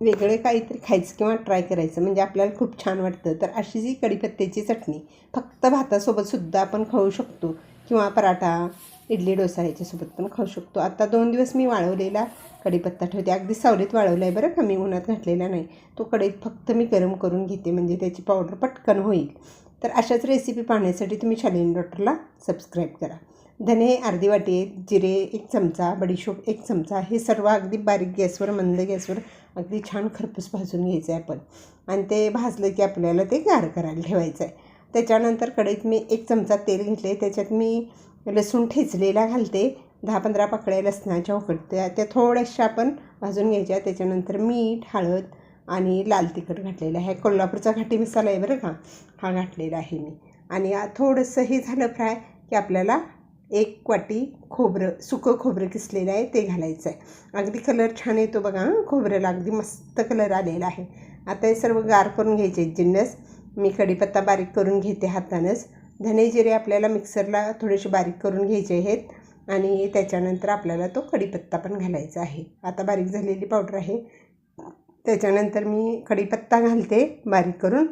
वेगळे काहीतरी खायचं किंवा ट्राय करायचं. म्हणजे आपल्याला खूप छान वाटतं. तर अशी जी कढीपत्त्याची चटणी फक्त भातासोबतसुद्धा आपण खाऊ शकतो किंवा पराठा इडली डोसा ह्याच्यासोबत पण खाऊ शकतो. आता दोन दिवस मी वाळवलेला कढीपत्ता ठेवते. अगदी सावलीत वाळवला आहे बरं का मी उन्हात घातलेला नाही. तो कढईत फक्त मी गरम करून घेते. म्हणजे त्याची पावडर पटकन होईल. तर अशाच रेसिपी पाहण्यासाठी तुम्ही शालिनी डॉक्टरला सबस्क्राईब करा. धने अर्धी वाटी जिरे एक चमचा बडीशोप एक चमचा हे सर्व अगदी बारीक गॅसवर मंद गॅसवर अगदी छान खरपूस भाजून घ्यायचं आहे आपण. आणि ते भाजलं की आपल्याला ते गार करायला ठेवायचं आहे. त्याच्यानंतर कढईत मी एक चमचा तेल घेतले त्याच्यात मी लसूण ठेचलेला घालते. दहा पंधरा पाकळ्या लसणाच्या उकडत्या. त्या थोड्याशा आपण भाजून घ्यायच्या. त्याच्यानंतर मीठ हळद आणि लाल तिखट घातलेलं आहे. कोल्हापूरचा घाटी मसाला आहे बरं का? हा घातलेला आहे मी. आणि थोडंसं हे झालं फ्राय की आपल्याला एक वाटी खोबरं सुकं खोबरं किसलेलं आहे ते घालायचं आहे अगदी कलर छान येतो बघा खोबऱ्याला अगदी मस्त कलर आलेला आहे. आता हे सर्व गार करून घ्यायचे आहेत जिन्नस. मी कढीपत्ता बारीक करून घेते हातानंच. धने जिरे आपल्याला मिक्सरला थोडेसे बारीक करून घ्यायचे आहेत. आणि त्याच्यानंतर आपल्याला तो कढीपत्ता पण घालायचा आहे. आता बारीक झालेली पावडर आहे. त्याच्यानंतर मी कढीपत्ता घालते बारीक करून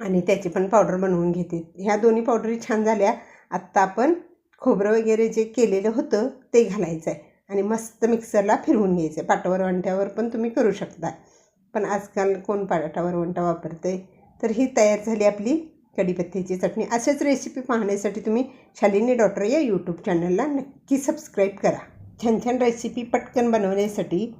आणि त्याची पण पावडर बनवून घेते. ह्या दोन्ही पावडरी छान झाल्या. आत्ता आपण खोबरं वगैरे जे केलेलं होतं ते घालायचं आहे आणि मस्त मिक्सरला फिरवून घ्यायचं आहे पाटावर वंट्यावर पण तुम्ही करू शकता. पण आजकाल कोण पाटावर वंटा वापरते तर ही तयार झाली आपली कढीपत्त्याची चटणी. अशाच रेसिपी पाहण्यासाठी तुम्ही शालिनी डॉक्टर या यूट्यूब चॅनलला नक्की सबस्क्राईब करा. छान छान रेसिपी पटकन बनवण्यासाठी